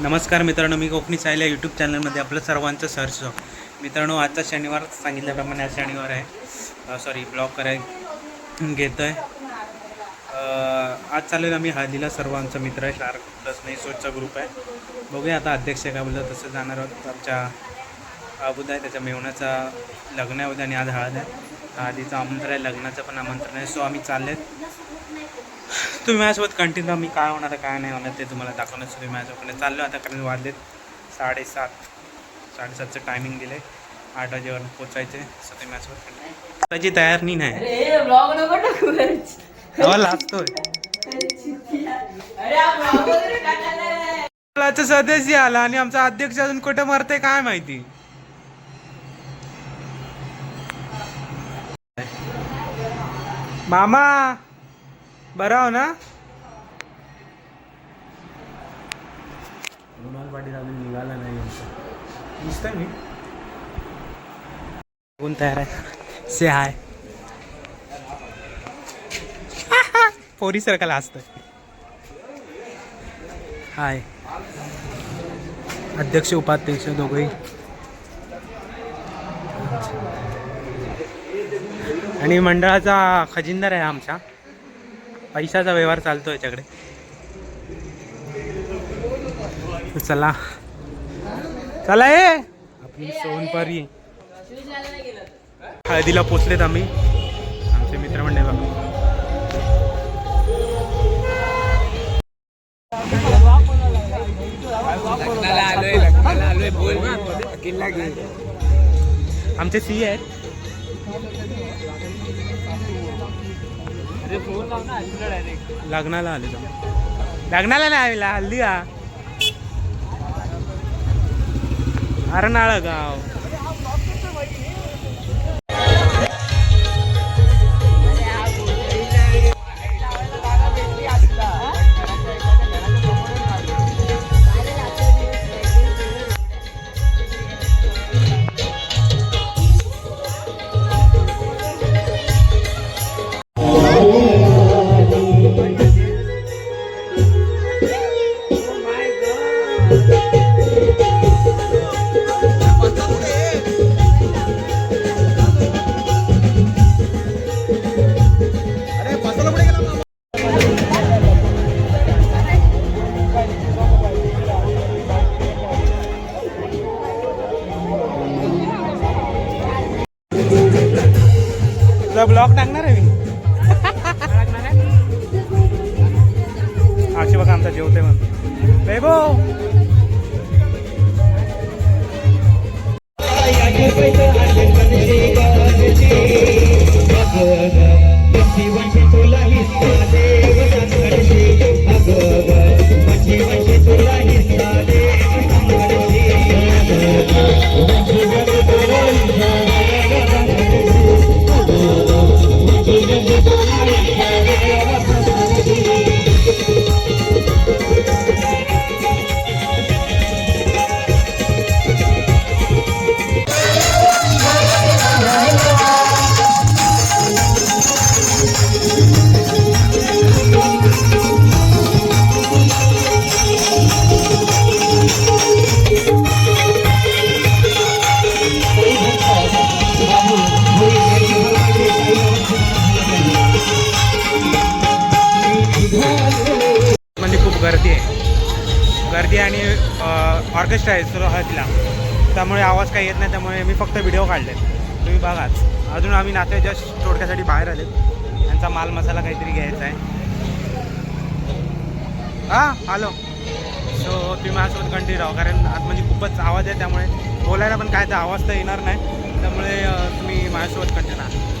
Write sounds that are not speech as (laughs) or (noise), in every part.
नमस्कार मित्रांनो मी कोकणी सायला यूट्यूब चॅनलमध्ये आपलं सर्वांचं सर्च मित्रांनो आजचा शनिवार सांगितल्याप्रमाणे आज शनिवार आहे. सॉरी ब्लॉग कराय घेतो आहे आज चालेल आम्ही हळदीला सर्व आमचा मित्र आहे शार्क प्लस नाही सोचचा ग्रुप आहे. बघूया आता अध्यक्ष काय बोललं तसं जाणार आहोत. आमच्या अबुद आहे त्याच्या मेवण्याचा लग्न आहे उद्या आणि आज हळद आहे. हळदीचं आमंत्रण आहे लग्नाचं पण आमंत्रण आहे. सो आम्ही चाललेत. तुम्ही माझ्यासोबत कंटिन्यू मी काय होणार काय नाही होणार ते तुम्हाला दाखवण्यास तुम्ही माझ्यासोबत चाललो आता कारण वाजलेत साडेसात साडेसातचं टायमिंग दिले आठ वाजेवर पोचायचे सो तुम्ही माझ्यासोबत. त्याची तयार नाही. लागतोय सदस्य आला आणि आमचा अध्यक्ष अजून कुठं मरते काय माहिती? मामा! बरा हो ना? रुमाल पाटील अजून निघाला नाही दिसतंय मी. कोण तयार आहे? से हाय. (laughs) पोरी सारखा असतं हाय. अध्यक्ष उपाध्यक्ष दोघंही. आणि मंडळाचा खजिनदार आहे आमच्या पैशाचा व्यवहार चालतो याच्याकडे. चला. चला ये. आपली सोनपारी हळदीला पोचलेत आम्ही. आमचे मित्रमंडळ बघा. आमचे सी आहेत. लग्नाला आले लग्नाला नाही आलेला हल्ली का गाव तुला ब्लॉग टाकणार आहे मी ऑर्केस्ट्रा आहे सुरू हळदीला त्यामुळे आवाज काही येत नाही त्यामुळे मी फक्त व्हिडिओ काढले. तुम्ही बघाच. अजून आम्ही नाते जस्ट तोडक्यासाठी बाहेर आले त्यांचा माल मसाला काहीतरी घ्यायचा आहे. हां हॅलो सो तुम्ही माझ्यासोबत कंटिन्यू राहा. कारण आज म्हणजे खूपच आवाज आहे त्यामुळे बोलायला पण काय तर आवाज तर येणार नाही. त्यामुळे तुम्ही माझ्यासोबत कंटिन्यू राहा.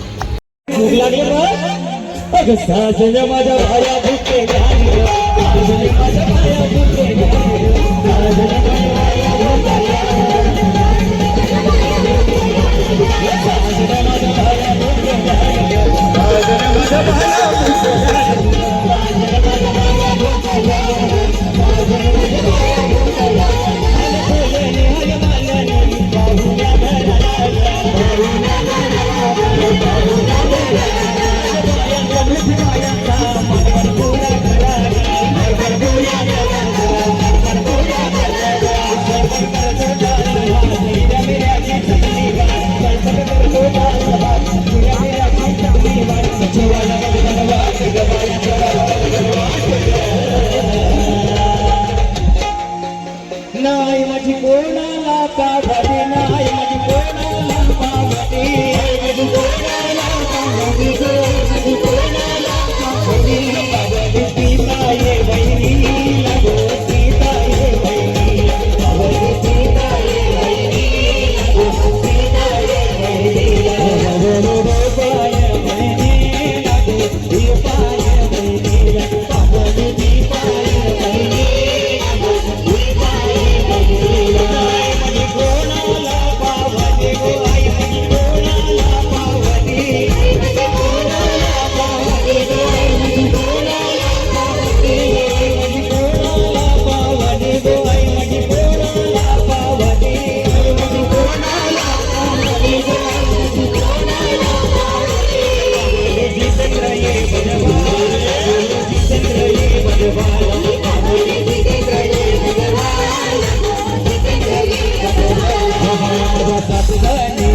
முருகனே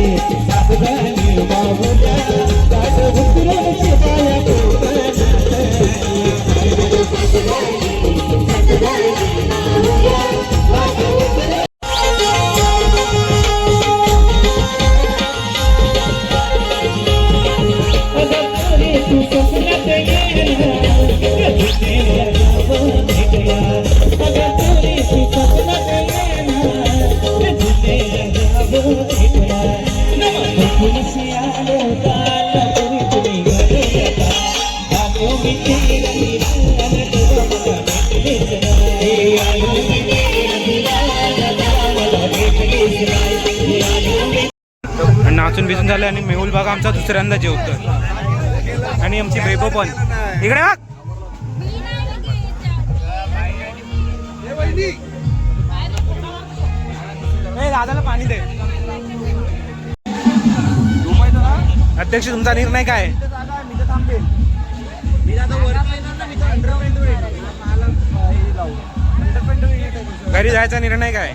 नाचून बिचून झालं आणि मेहुल बाग आमचा दुसऱ्यांदा जेवतोय. आणि आमची बेबो पण. इकडे बघ. दादाला पाणी दे. अध्यक्ष तुमचा निर्णय काय? घरी जायचा निर्णय काय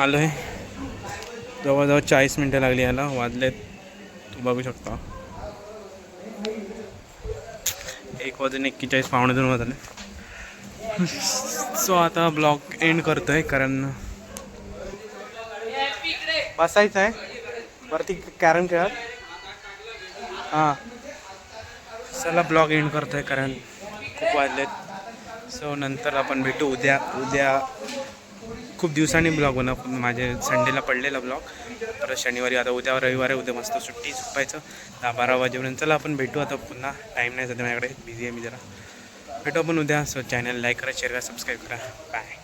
आलो आहे जवळजवळ चाळीस मिनटं लागली याला. वाजलेत. तू बघू शकता. एक वाजून एक्केचाळीस पावणे दोन वाजले. सो आता ब्लॉग एंड करतो आहे कारण बसायचं आहे वरती कॅरम खेळत. हां. चला ब्लॉग एंड करतो आहे कारण खूप वाजलेत. सो नंतर आपण भेटू. उद्या उद्या खूप दिवसांनी ब्लॉग बनव माझे संडेला पडलेला ब्लॉग. परत शनिवारी आता उद्या रविवार आहे उद्या मस्त सुट्टी झोपायचं. दहा बारा वाजेपर्यंत. चला आपण भेटू आता पुन्हा. टाईम नाही सध्या माझ्याकडे. बिझी आहे मी जरा. भेटू आपण उद्या. सो चॅनल लाईक करा शेअर करा सबस्क्राईब करा. बाय